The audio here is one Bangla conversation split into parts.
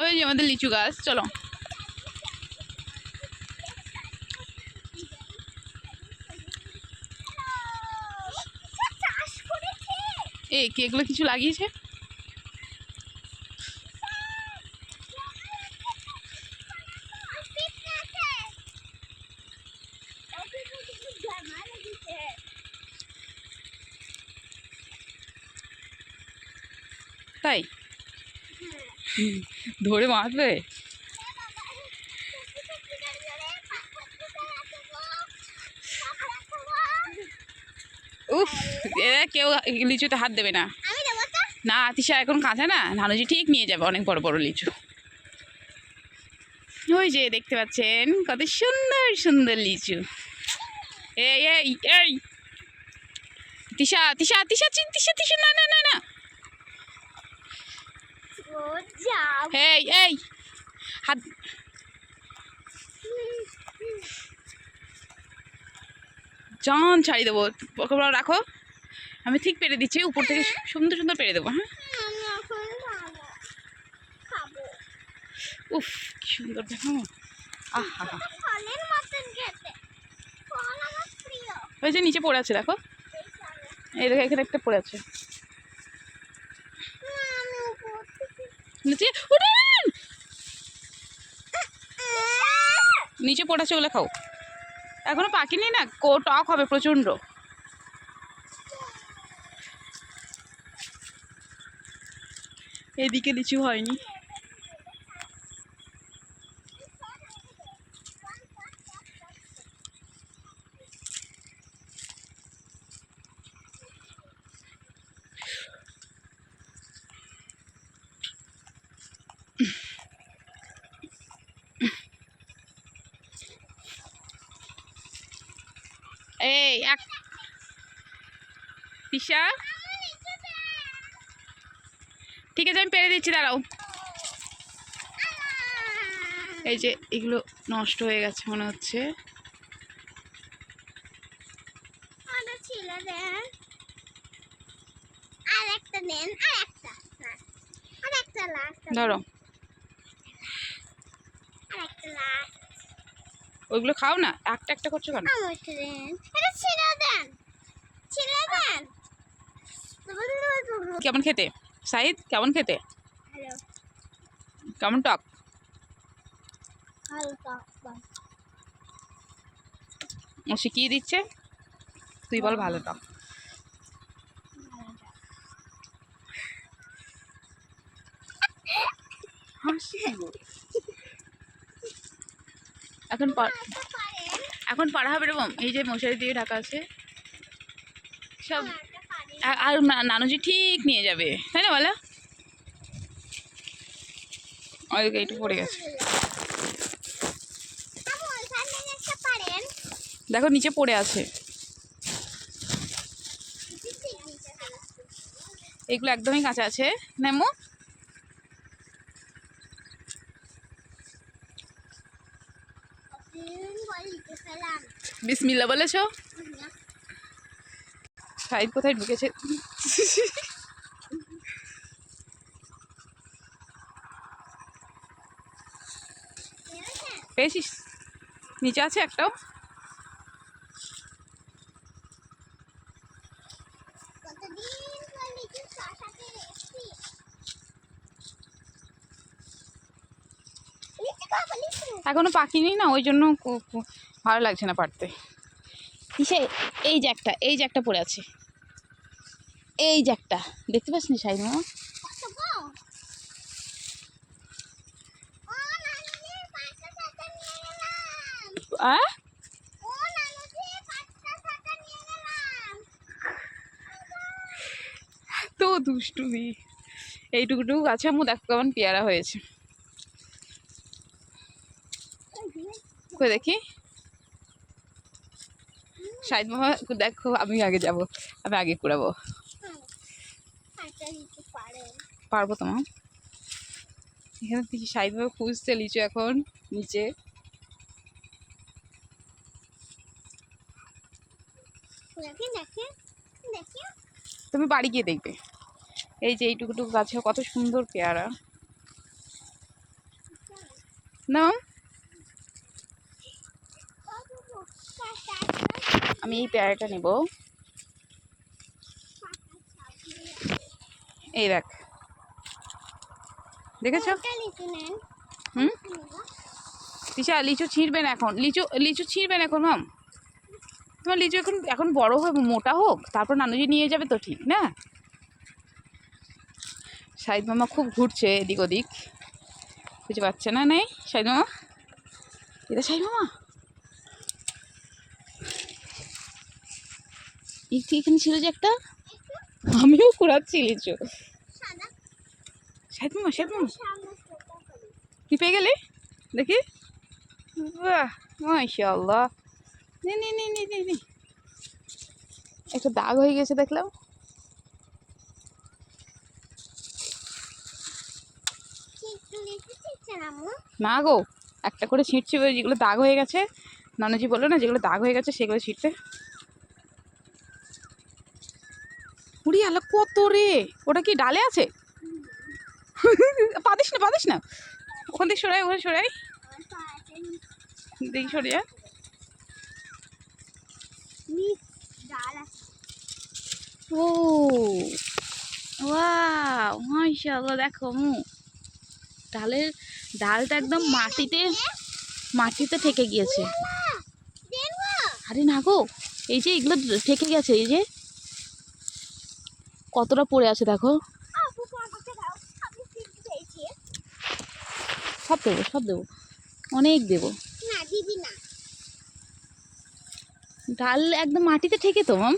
ওই যে আমাদের লিচু গাছ চলো এই কে এগুলো কিছু লাগিয়েছে তাই ধরে মারবে উফ এরা কেউ লিচুতে হাত দেবে না। না তিশা এখন কাঁচা না নানুজি ঠিক নিয়ে যাবে অনেক বড় বড় লিচু। ওই যে দেখতে পাচ্ছেন কত সুন্দর সুন্দর লিচু। এই এই এই। তিশা তিশা তিশা তিশা তিশা না না না না। এই এই হাত জান ছাড়ি দেবো। ওকে রাখো। আমি ঠিক পেরে দিচ্ছি উপর থেকে সুন্দর সুন্দর পেরে দেবো হ্যাঁ। উফ কি সুন্দর দেখো। আহা। ওই যে নিচে পড়ে আছে দেখো। এই দেখো এখানে একটা পড়ে আছে আমি উপর থেকে নিচে, উঠেন! নিচে পড়ে ওগুলো খাও। এখনও পাকিনি না? কো, টক হবে প্রচণ্ড। এদিকে লিচু হয়নি এই এক পিসা ঠিক আছে আমি পেরে দিচ্ছি দাঁড়াও। এই যে এগুলো নষ্ট হয়ে গেছে মনে হচ্ছে। আর ধরো। ওইগুলো খাও না একটা একটা করছ কেন? আমার দেন। দেন। কেমন খেতে? সাইদ কেমন খেতে? কেমন টক? ও শিখিয়ে দিচ্ছে? তুই বল ভালো টক। এখন এখন পাড়া হবে এরকম। এই যে মশারি দিয়ে ঢাকা আছে। সব আ- আর নানুজি ঠিক নিয়ে যাবে, তাই না বলো? ওই একটু পড়ে গেছে। দেখো নিচে পড়ে আছে। এগুলো একদমই কাঁচা আছে। নেমো। বিসমিল্লা বলেছ? সাইড কোথায় ঢুকেছে? পেয়েছিস? নিচে আছে একটাও? এখনও পাখি নেই না? ওই জন্য ভালো লাগছে না পারতে। এই যে একটা, এই যে একটা পড়ে আছে। এই যে একটা। দেখতে পাচ্ছ না সাইড মামা তো দুষ্টুমি। এইটুকুটুকু গাছে আমার দেখো কেমন পেয়ারা হয়েছে। দেখি? সাইদ মামা, দেখো, আমি আগে যাব, আমি আগে কুড়াবো। পারব তো মা এখানে দেখি সাইদ মামা খুঁজছে লিচু এখন নিচে। তুমি বাড়ি গিয়ে দেখবে। এই যে এইটুকুটুকু গাছে কত সুন্দর পেয়ারা। না? আমি এই পেয়ারাটা নেব। এই দেখ। দেখেছ? হুম? তিশা লিচু ছিঁড়বেন এখন। লিচু লিচু ছিঁড়বেন এখন মাম তোমার লিচু এখন এখন বড় হোক মোটা হোক তারপর নানুজি নিয়ে যাবে তো ঠিক না? সাইদ মামা খুব ঘুরছে এদিক ওদিক। খুঁজে পাচ্ছে না নেই সাইদ মামা? এটা সাইদ মামা? এখানে ছিল যে একটা? আমিও কুড়াচ্ছি লিচু। সাইদ মামা সাইদ মামা কি পেয়ে গেলি? দেখি। বাহ মাশাআল্লাহ। নে নে নে নে নে নে। একটা দাগ হয়ে গেছে দেখলাম। না গো একটা করে ছিঁড়ছি যেগুলো দাগ হয়ে গেছে। নানুজি বলল না যেগুলো দাগ হয়ে গেছে সেগুলো ছিঁড়তে উড়ি আলো কত রে? ওটা কি ডালে আছে? পাদিস না পাদিস না। ওখান থেকে সরাই, ওখানে সরাই। দেখি সরিয়ে। নিচ ও, ওয়াও দেখো, মু। ডালের, ডালটা একদম মাটিতে মাটিতে ঠেকে গিয়েছে। আরে না গো, এই যে এগুলো ঠেকে গেছে, এই যে। কতটা পড়ে আছে, দেখো। সব দেবো সব দেবো। অনেক দেবো। ডাল একদম মাটিতে ঠেকে তো মাম।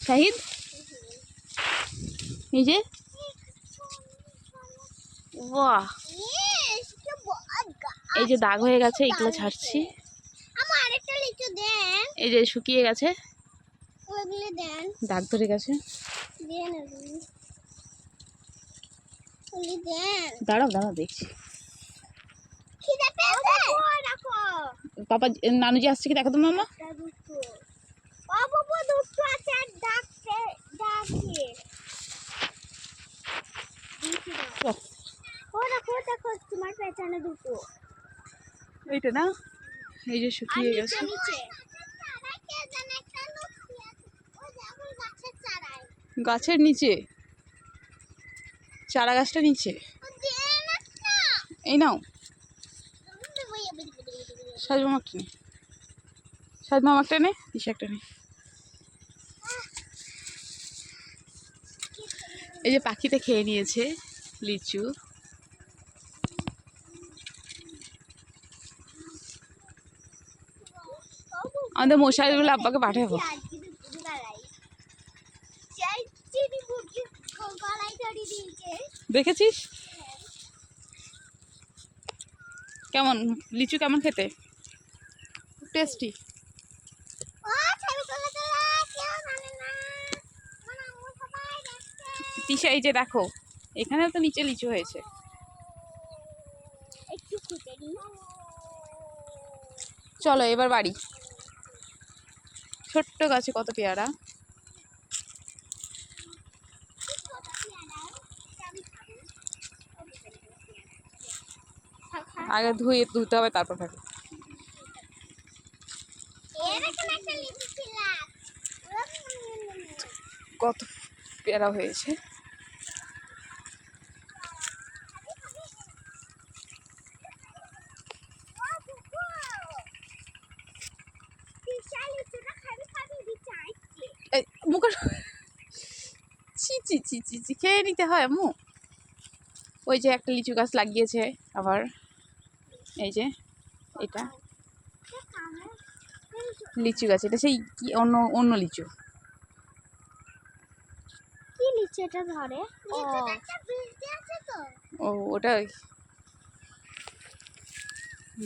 শাহিদ? এই যে। বাহ। এই যে দাগ হয়ে গেছে এগুলো ছাড়ছি। এই যে শুকিয়ে গেছে। দাগ ধরে গেছে। দাঁড়াও দাঁড়াও দেখছি। খিদে পেয়েছে? রাখো। পাপা নানুজি আসছে কি? দেখো তো মামা। এইটা না? এই যে শুকিয়ে গেছে। গাছের নিচে? চারা গাছটা নিচে এই নাও। সাজ একটা নে সাজ মামা একটা নে একটা নে এই যে পাখিতে খেয়ে নিয়েছে, লিচু। আমাদের মশাইগুলো আব্বাকে পাঠাবো। দেখেছিস? কেমন? লিচু কেমন খেতে? টেস্টি তিশা এই যে দেখো এখানেও তো নিচে লিচু হয়েছে। চলো এবার বাড়ি। ছোট্ট গাছে কত পেয়ারা? আগে ধুয়ে ধুতে হবে তারপর খাবে এরকম একটা লিচু ছিলাম কত পেয়ারা হয়েছে। খেয়ে নিতে হয়, আম্মু। ওই যে একটা লিচু গাছ লাগিয়েছে আবার। এই যে, এটা। লিচু গাছ এটা সেই কি অন্য অন্য লিচু? কি লিচু এটা ধরে? ও। ওটা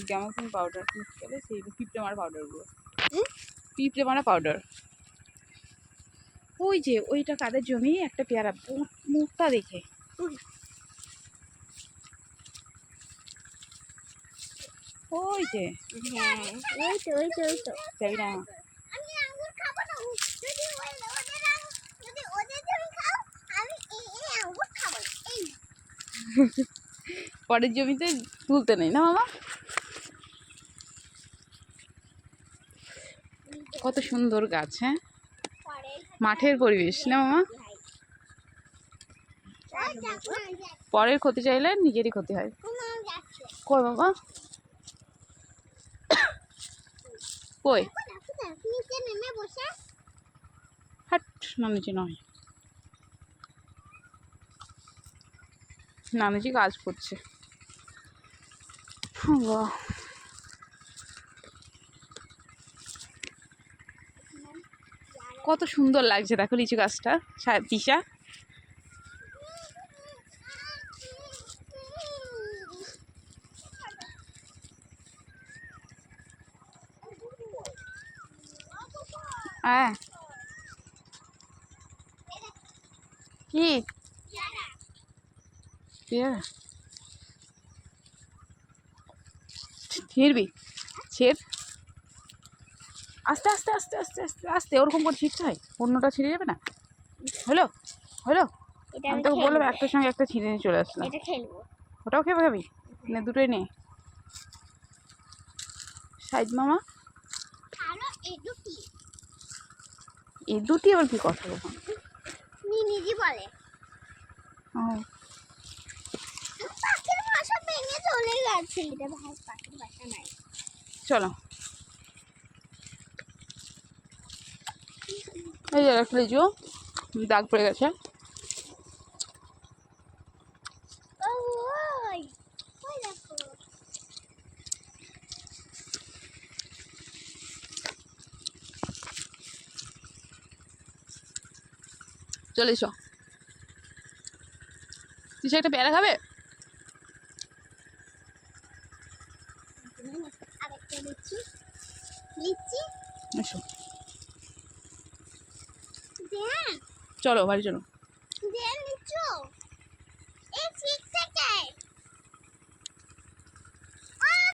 গ্যামাক্সিন পাউডার গেলে সেই পিঁপড়ে মারা পাউডারগুলো পিঁপড়ে মারা পাউডার। ওই যে ওইটা কাদের জমি? একটা পেয়ারা মুখটা দেখে। ওই যে ওই তো ওই তো ওই তো না। আমি আঙ্গুর খাব না যদি ওই ওদের যদি ওদের জমি খাও আমি এই এই আঙ্গুর খাব এই পরের জমিতে তুলতে নেই না মামা? কত সুন্দর গাছ হ্যাঁ? মাঠের পরিবেশ না মামা। পরের ক্ষতি চাইলে নিজেরই ক্ষতি হয়। কই বাবা কই? হাট নানুজি নয়। নানুজি কাজ করছে। কত সুন্দর লাগছে দেখো লিচু গাছটা। সা- হ্যাঁ। কি? পেয়ারা ছিঁড়বি ছিঁড়। আস্তে আস্তে আস্তে আস্তে আস্তে আস্তে ওরকম করে ছিঁড়তে হয়। অন্যটা ছিঁড়ে যাবে না? হলো? হলো? আমি তোকে বললাম একটার সঙ্গে একটা ছিঁড়ে নিয়ে চলে আসলাম। ওটাও খেয়ে খাবি? না দুটোই নে। সাইদ মামা? এই দুটি আবার কি কথা বললাম মিনিজি বলে। ও। পাখির বাসা ভেঙে চলে গেছে এটা ভাই পাখির বাসা নাই। চলো। এই যে রাখলে লিচু দাগ পড়ে গেছে ও ওই ওই দেখো চলে এসো। তুই একটা পেয়ারা খাবে? চলো বাড়ি চলো।